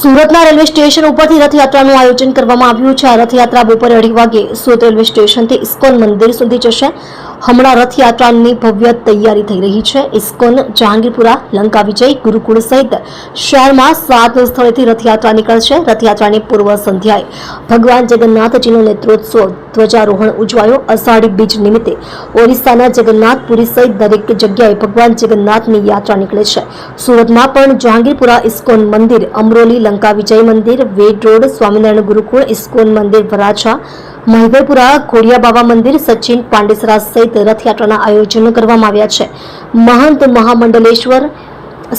સુરતના railway station ઉપરથી રથયાત્રાનું આયોજન કરવામાં આવ્યું છે. આ રથયાત્રા બપોરે અઢી વાગે સુરત રેલવે સ્ટેશનથી ઇસ્કોન મંદિર સુધી જશે. હમણાં રથયાત્રાની ભવ્ય તૈયારી થઈ રહી છે. ઇસ્કોન, જહાંગીરપુરા, લંકા વિજય, ગુરુકુળ સહિત શહેરમાં સાત સ્થળેથી રથયાત્રા નીકળશે. રથયાત્રાની પૂર્વ સંધ્યાએ ભગવાન જગન્નાથજીનો નેત્રોત્સવ ધ્વજારોહણ ઉજવાયો. અષાઢી બીજ નિમિત્તે ઓરિસ્સાના જગન્નાથપુરી સહિત દરેક જગ્યાએ ભગવાન જગન્નાથની યાત્રા નીકળે છે. સુરતમાં પણ જહાંગીરપુરા ઇસ્કોન મંદિર, અમરોલી, લંકા વિજય મંદિર વેડ રોડ, સ્વામિનારાયણ ગુરુકુળ, ઇસ્કોન મંદિર, વરાછા મહિદરપુરા ખોડિયા બાબા મંદિર સચિન પાંડેસરા સહિત રથયાત્રાના આયોજનો કરવામાં આવ્યા છે. મહંત મહામંડલેશ્વર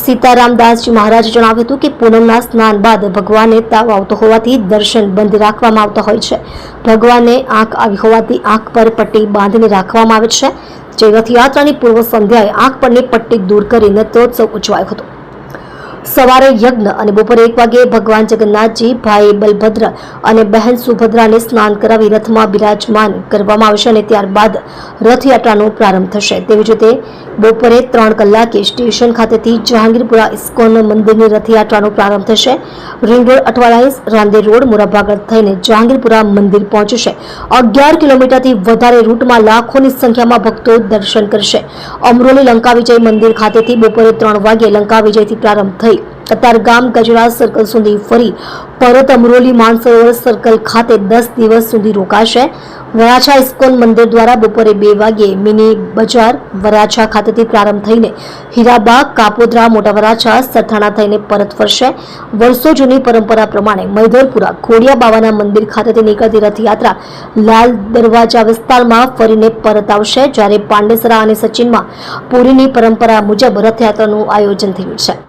સીતારામદાસજી મહારાજે જણાવ્યું હતું કે પૂનમના સ્નાન બાદ ભગવાને તાવ આવતો હોવાથી દર્શન બંધ રાખવામાં આવતા હોય છે. ભગવાનને આંખ આવી હોવાથી આંખ પર પટ્ટી બાંધીને રાખવામાં આવે છે. જે રથયાત્રાની પૂર્વ સંધ્યાએ આંખ પરની પટ્ટી દૂર કરી નેત્રોત્સવ ઉજવાયો હતો. સવારે યજ્ઞ અને બપોરે એક વાગે ભગવાન જગન્નાથજી ભાઈ બલભદ્ર અને બહેન સુભદ્રાને સ્નાન કરાવી રથમાં બિરાજમાન કરવામાં આવશે અને ત્યારબાદ રથયાત્રાનો પ્રારંભ થશે. તેવી જ રીતે બપોરે ત્રણ કલાકે સ્ટેશન ખાતેથી જહાંગીરપુરા ઇસ્કોન મંદિરની રથયાત્રાનો પ્રારંભ થશે. Ring road Athwalines Rander road Morabhagal થઈને જહાંગીરપુરા મંદિર પહોંચશે. અગિયાર કિલોમીટરથી વધારે રૂટમાં લાખોની સંખ્યામાં ભક્તો દર્શન કરશે. અમરોલી લંકા વિજય મંદિર ખાતેથી બપોરે ત્રણ વાગે લંકા વિજયથી પ્રારંભ થઈ કતારગામ ગજરાજ સર્કલ સુધી ફરી પરત અમરોલી માનસરોવર સર્કલ ખાતે દસ દિવસ સુધી રોકાશે. વરાછા ઇસ્કોન મંદિર દ્વારા બપોરે બે વાગ્યે મિની બજાર વરાછા ખાતેથી પ્રારંભ થઈને હીરાબાગ, કાપોદ્રા, મોટા વરાછા સથાણા થઈને પરત ફરશે. વર્ષો જૂની પરંપરા પ્રમાણે મૈધરપુરા ખોડિયા બાવાના મંદિર ખાતેથી નીકળતી રથયાત્રા લાલ દરવાજા વિસ્તારમાં ફરીને પરત આવશે, જ્યારે પાંડેસરા અને સચિનમાં પુરીની પરંપરા મુજબ રથયાત્રાનું આયોજન થયું છે.